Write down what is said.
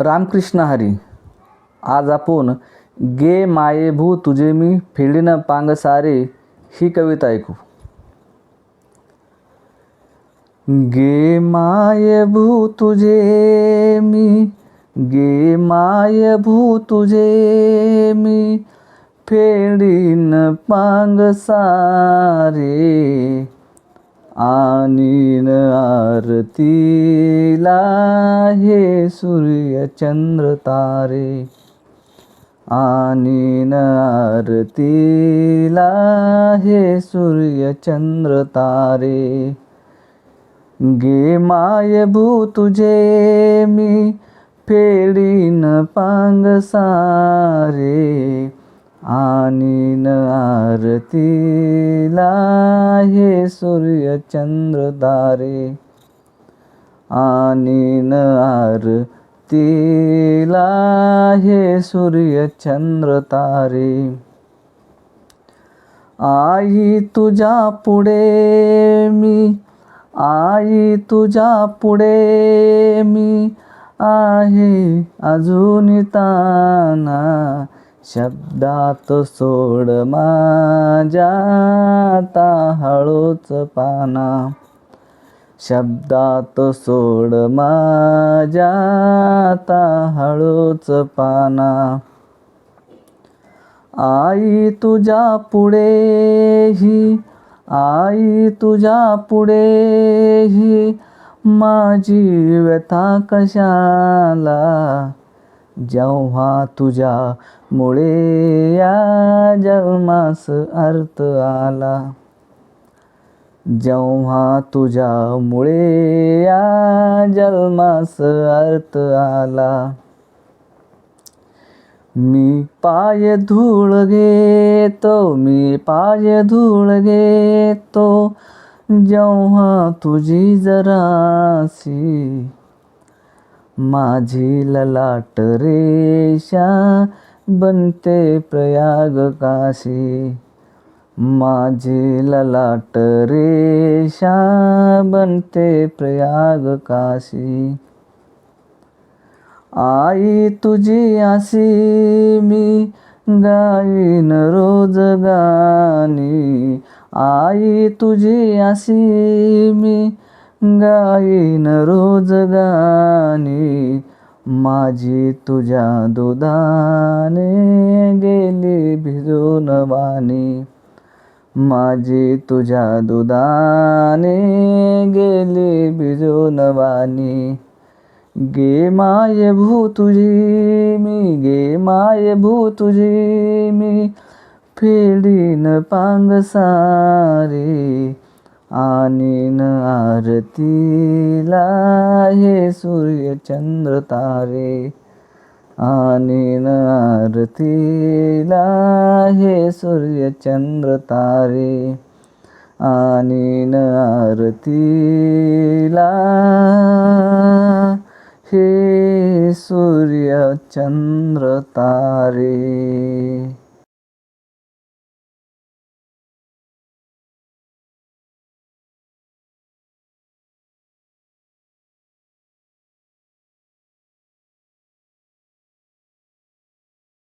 रामकृष्ण हरी आज आपण गे माये भू तुझे मी फिडीन पांग सारे ही कविता ऐकू. गे माय भू तुझे मी गे माय भू तुझे मी फेडीन पांग सारे आणीन आरतीला हे सूर्य चंद्र तारे. आणीन आरतीला हे सूर्य चंद्र तारे. गे माय भू तुझे मी फेडीन पांग सारे. आणि आरतीला हे सूर्य चंद्र तारे न आरतीला हे सूर्य चंद्र तारे. आई तुझ्या पुढे मी आई तुझ्या पुढे मी आहे अजून ताना. शब्दात सोड माझ्या हळूच पाना. शब्दात सोड माझ्या हळूच पाना. आई तुझ्या पुढेही आई तुझ्या पुढेही माझी व्यथा कशाला? जेव्हा तुझ्या मुळे या जन्मास अर्थ आला. जेव्हा तुझ्या मुळे या जन्मास अर्थ आला. मी पाय धूळ घेतो मी पाय धूळ घेतो जेव्हा तुझी जरासी माझी ललाट रेषा बनते प्रयाग काशी. माझी ललाट रेषा बनते प्रयाग काशी. आई तुझी आसी मी गाईन रोज गाणी. आई तुझी आसी मी गाईन रोज गाणे माझी तुझ्या दुधाने गेली भिजून वाणी. माझी तुझ्या दुधाने गेली भिजून वाणी. गे माय भू तुझी मी गे माय भू तुझी मी फेडीन पांग सारी. आणीन आरतीला हे सूर्य चंद्र तारे। आणीन आरतीला हे सूर्य चंद्र तारे। आणीन आरतीला हे सूर्य चंद्र तारे।